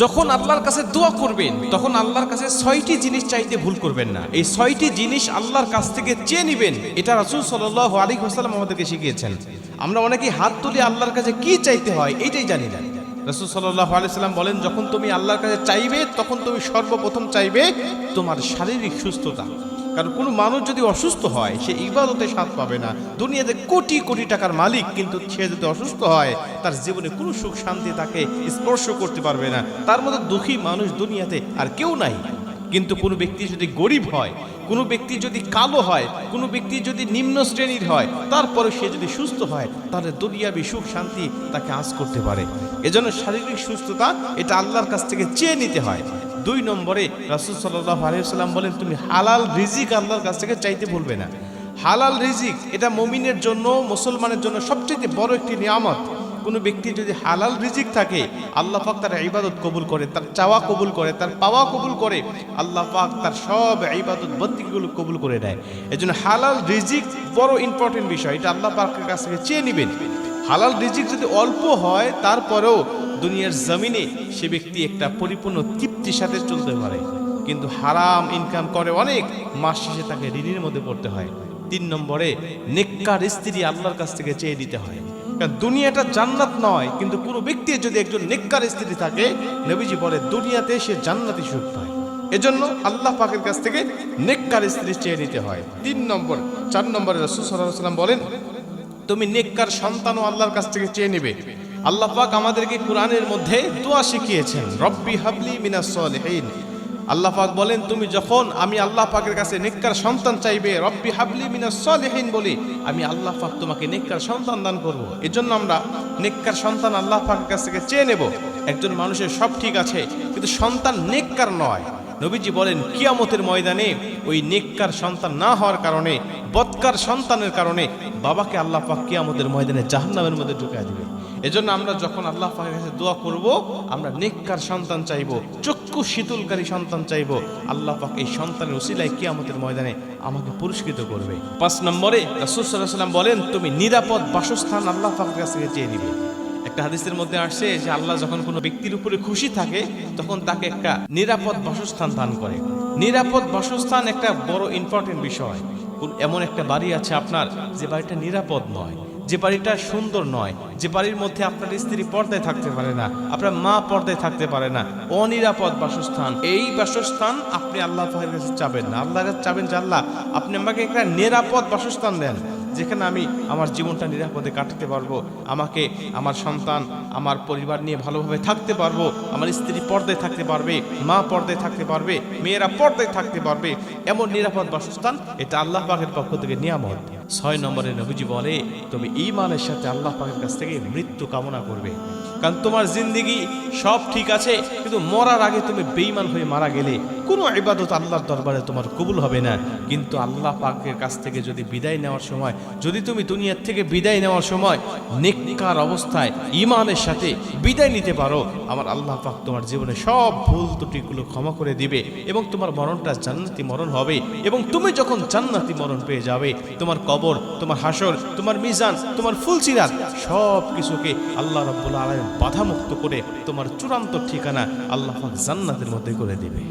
যখন আল্লাহর কাছে দোয়া করবেন, তখন আল্লাহর কাছে ছয়টি জিনিস চাইতে ভুল করবেন না। এই ছয়টি জিনিস আল্লাহর কাছ থেকে চেয়ে নিবেন। এটা রাসূল সাল আলী হাসালাম আমাদেরকে শিখিয়েছেন। আমরা অনেকেই হাত তুলে আল্লাহর কাছে কি চাইতে হয়, এটাই জানি না। রসুল সাল্লাহ বলেন, যখন তুমি আল্লাহর কাছে চাইবে, তখন তুমি সর্বপ্রথম চাইবে তোমার শারীরিক সুস্থতা। কারণ কোনো মানুষ যদি অসুস্থ হয়, সে ইবাদতে স্বাদ পাবে না। দুনিয়াতে কোটি কোটি টাকার মালিক কিন্তু সে যদি অসুস্থ হয়, তার জীবনে কোনো সুখ শান্তি তাকে স্পর্শ করতে পারবে না। তার মতো দুঃখী মানুষ দুনিয়াতে আর কেউ নাই। কিন্তু কোনো ব্যক্তি যদি গরিব হয়, কোনো ব্যক্তি যদি কালো হয়, কোনো ব্যক্তি যদি নিম্ন শ্রেণির হয়, তারপরে সে যদি সুস্থ হয়, তাহলে দুনিয়াবি সুখ শান্তি তাকে আজ করতে পারে। এজন্য শারীরিক সুস্থতা, এটা আল্লাহর কাছ থেকে চেয়ে নিতে হয়। দুই নম্বরে রাসুল সাল্লাহ বলেন, তুমি হালাল রিজিক আল্লাহর কাছ থেকে চাইতে ভুলবে না। হালাল রিজিক, এটা মমিনের জন্য, মুসলমানের জন্য সবচেয়ে বড় একটি নিয়ামত। কোনো ব্যক্তি যদি হালাল রিজিক থাকে, আল্লাহ পাক তার ইবাদত কবুল করে, তার চাওয়া কবুল করে, তার পাওয়া কবুল করে, আল্লাহ পাক তার সব ইবাদত বন্দিগুলো কবুল করে দেয় এজন্য হালাল রিজিক বড় ইম্পর্টেন্ট বিষয়, এটা আল্লাহ পাকের কাছ থেকে চেয়ে নেবেন। হালাল রিজিক যদি অল্প হয়, তারপরেও দুনিয়ার জমিনে সে ব্যক্তি একটা পরিপূর্ণ তৃপ্তির সাথে চলতে পারে। কিন্তু হারাম ইনকাম করে অনেক, মাস শেষে তাকে ঋণের মধ্যে পড়তে হয়। তিন নম্বরে, নেককার স্ত্রী আল্লাহর কাছ থেকে চেয়ে দিতে হয়। দুনিয়াটা জান্নাত নয়, কিন্তু কোনো ব্যক্তির যদি একজন নেককার স্ত্রী থাকে, নবীজি বলে, দুনিয়াতে সে জান্নাতি সুখ পায়। এজন্য আল্লাহ পাকের কাছ থেকে নেককার স্ত্রী চেয়ে নিতে হয়। তিন নম্বর, চার নম্বরে রসুল সাল্লাহ সাল্লাম বলেন, তুমি নেককার সন্তানও আল্লাহর কাছ থেকে চেয়ে নেবে। আল্লাহ পাক আমাদেরকে কোরআনের মধ্যে দোয়া শিখিয়েছেন, রব্বি হাবলি মিনাস সলিহিন। আল্লাহ পাক বলেন, তুমি যখন আমি আল্লাহ পাকের কাছে নেককার সন্তান চাইবে, রব্বি হাবলি মিনাস সলিহিন বলি, আমি আল্লাহ পাক তোমাকে নেককার সন্তান দান করব। এজন্য আমরা নেককার সন্তান আল্লাহ পাকের কাছ থেকে চেয়ে নেব, একজন মানুষের সব ঠিক আছে, কিন্তু সন্তান নেককার নয়। নবীজি বলেন, কিয়ামতের ময়দানে ওই নেককার সন্তান না হওয়ার কারণে, বৎকার সন্তানের কারণে বাবাকে আল্লাহ পাক কিয়ামতের ময়দানে জাহান্নামের মধ্যে ঢুকিয়ে দিবে। এজন্য আমরা যখন আল্লাহ পাকের কাছে দোয়া করব, আমরা নেককার সন্তান চাইব, চক্ষু শীতলকারী সন্তান চাইব, আল্লাহ পাক এই সন্তানের উসিলায় কিয়ামতের ময়দানে আমাকে পুরস্কৃত করবে। পাঁচ নম্বরে রাসূল আলাইহি বলেন, তুমি নিরাপদ বাসস্থান আল্লাহ পাকের কাছ থেকে চেয়ে নিবে। একটা হাদিসের মধ্যে আসছে যে আল্লাহ যখন কোনো ব্যক্তির উপরে খুশি থাকে, তখন তাকে একটা নিরাপদ বাসস্থান দান করে। নিরাপদ বাসস্থান একটা বড় ইম্পর্টেন্ট বিষয়। এমন একটা বাড়ি আছে আপনার, যে বাড়িটা নিরাপদ নয়। যে বাড়িটা সুন্দর নয়, যে বাড়ির মধ্যে আপনার স্ত্রী পর্দায় থাকতে পারে না, আপনার মা পর্দায় থাকতে পারে না, অনিরাপদ বাসস্থান, এই বাসস্থান আপনি আল্লাহ কাছে চাবেন না। আল্লাহ কাছে চাবেন যে, আল্লাহ, আপনি আমাকে একটা নিরাপদ বাসস্থান দেন, যেখানে আমি আমার জীবনটা নিরাপদে কাটাতে পারব, আমাকে, আমার সন্তান, আমার পরিবার নিয়ে ভালোভাবে থাকতে পারব, আমার স্ত্রী পর্দায় থাকতে পারবে, মা পর্দায় থাকতে পারবে, মেয়েরা পর্দায় থাকতে পারবে, এমন নিরাপদ বাসস্থান, এটা আল্লাহ পাকের পক্ষ থেকে নিয়ামত। ছয় নম্বরে নবীজি বলে তুমি ইমানের সাথে আল্লাহ পাকের কাছ থেকে মৃত্যু কামনা করবে। কারণ তোমার জিন্দিগি সব ঠিক আছে, কিন্তু মরার আগে তুমি বেইমান হয়ে মারা গেলে কোনো ইবাদত আল্লাহর দরবারে তোমার কবুল হবে না। কিন্তু আল্লাহ পাকের কাছ থেকে যদি বিদায় নেওয়ার সময়, যদি তুমি দুনিয়ার থেকে বিদায় নেওয়ার সময় নেককার অবস্থায় ইমানের সাথে বিদায় নিতে পারো, আমার আল্লাহ পাক তোমার জীবনে সব ভুল ত্রুটিগুলো ক্ষমা করে দিবে এবং তোমার মরণটা জান্নাতি মরণ হবে এবং তুমি যখন জান্নাতি মরণ পেয়ে যাবে, তোমার কবর, তোমার হাসর, তোমার মিজান, তোমার ফুলচিরাত সব কিছুকে আল্লাহ রব্বুল আলম বাধামুক্ত করে তোমার চূড়ান্ত ঠিকানা আল্লাহ জান্নাতের মধ্যে করে দেবে।